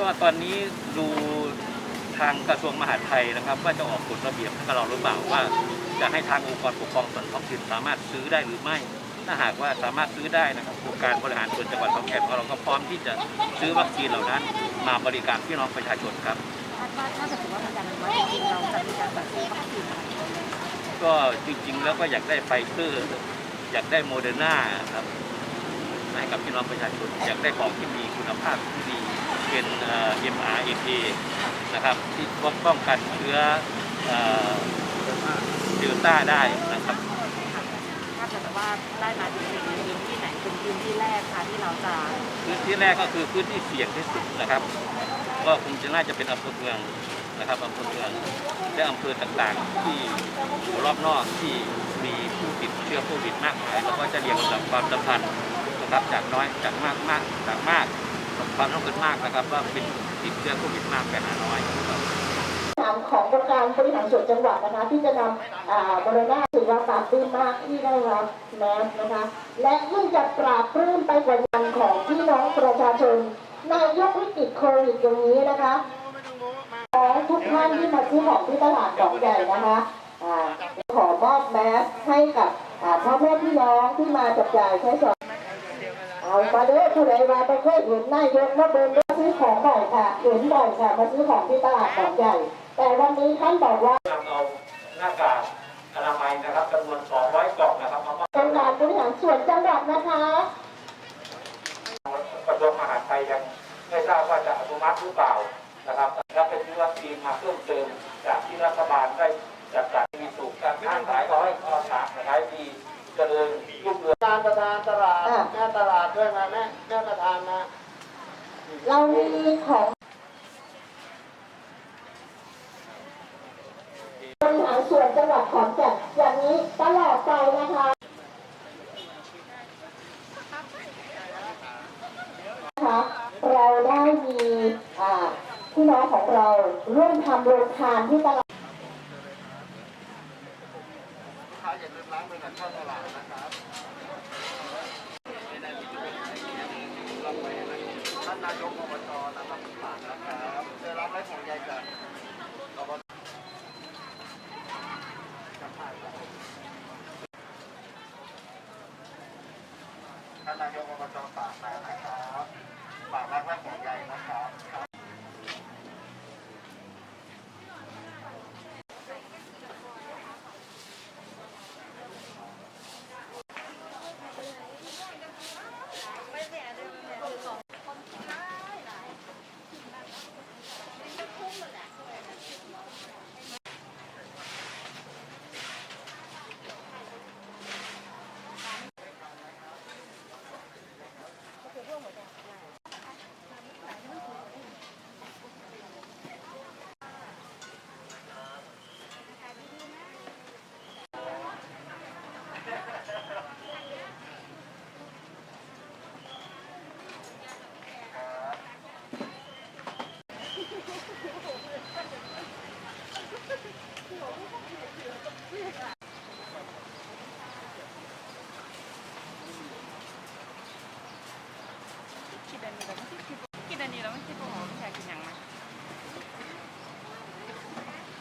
ก็ตอนนี้ดูทางกระทรวงมหาดไทยนะครับ ว่าจะออกกฎระเบียบให้กับเราหรือเปล่าว่า จะให้ทางองค์กรปกครองส่วนท้องถิ่นสามารถซื้อได้หรือไม่ ถ้าหากว่าสามารถซื้อได้นะครับองค์การบริหารส่วนจังหวัดขอนแก่นของเราก็พร้อมที่จะซื้อวัคซีนเหล่านั้น มาบริการพี่น้องประชาชนครับ คาดว่าถ้าเกิดว่ามีการอนุมัติจริงๆเราจะมีการจัดซื้อวัคซีนอะไรบ้างไหมคะก็จริงๆแล้วก็อยากได้ไฟเซอร์ อยากได้โมเดอร์นาครับ ให้กับพี่น้องประชาชนอยากได้ของที่มีคุณภาพที่ดีเป็นเอ่อ mRNA นะครับที่ป้องกันเชื้อเอ่อเดลต้าได้นะครับถ้าเกิดว่าได้มาจริงๆในพื้นที่ไหนเป็นพื้นที่แรกคะที่เราจะพื้นที่แรกก็คือพื้นที่เสี่ยงที่สุดนะครับ ก็คงจะน่าจะเป็นอำเภอเมืองนะครับอำเภอเมืองและอำเภอต่างๆ ที่อยู่รอบนอกที่มีผู้ติดเชื้อโควิดมากมายแล้วก็จะเรียงลำดับความสัมพันธ์นะค รับจากน้อยจากมากมากจากมากความต้องการมากนะครับ ว่าเป็นติดเชื้อโควิดมากไปหาน้อยขององค์การบริหารส่วนจังหวัดนะคะ ที่จะนำบริณาถือว่าปราบปลื้มมากที่ได้รับแมสนะคะ และยิ่งจะปราบปลื้มไปกว่านั้นของพี่น้องประชาชนในยุควิกฤตโควิดอย่างนี้นะคะของทุกท่านที่มาซื้อของที่ตลาดของใหญ่นะคะขอมอบแมสให้กับอ่าพ่อแม่พี่น้องที่มาจับจ่ายใช้สอย เอามาเด้อผู้ใดมาไปเคยเห็นนายกมาเดินมาซื้อของบ่อยค่ะเห็นบ่อยค่ะมาซื้อของที่ตลาดของใหญ่ แต่วันนี้ท่านบอกว่านำเอาหน้ากากอนามัยนะครับจำนวน 200 กล่องนะครับมามอบองค์การบริหารส่วนจังหวัดนะคะกระทรวงมหาดไทยยังไม่ทราบว่าจะอนุมัติหรือเปล่านะครับและเป็นซื้อวัคซีนมาเพิ่มเติมจากที่รัฐบาลได้จัดการมีสุขการค้าขายขอให้ค้าขายดีเจริญรุ่งเรือง การประธานตลาด อะ แม่ตลาดด้วยนะแม่แม่ประธานนะ เรามีของบริหารส่วนจังหวัดขอนแก่นอย่างนี้ตลอดไปนะคะนะคะเราได้มีอ่าพี่น้องของเราร่วมทำโรงทานที่ตลาดลูกาอย่าลืมล้างมือก่อนเข้าตลาดนะครับท่า นนายกอบจนะครับฝากนะครับเจะรับไร้ห่วงใยจากอบจท่านนายกอบจฝากมานะครับฝากรักและห่วงใยนะครับ แล้วไม่คิดว่า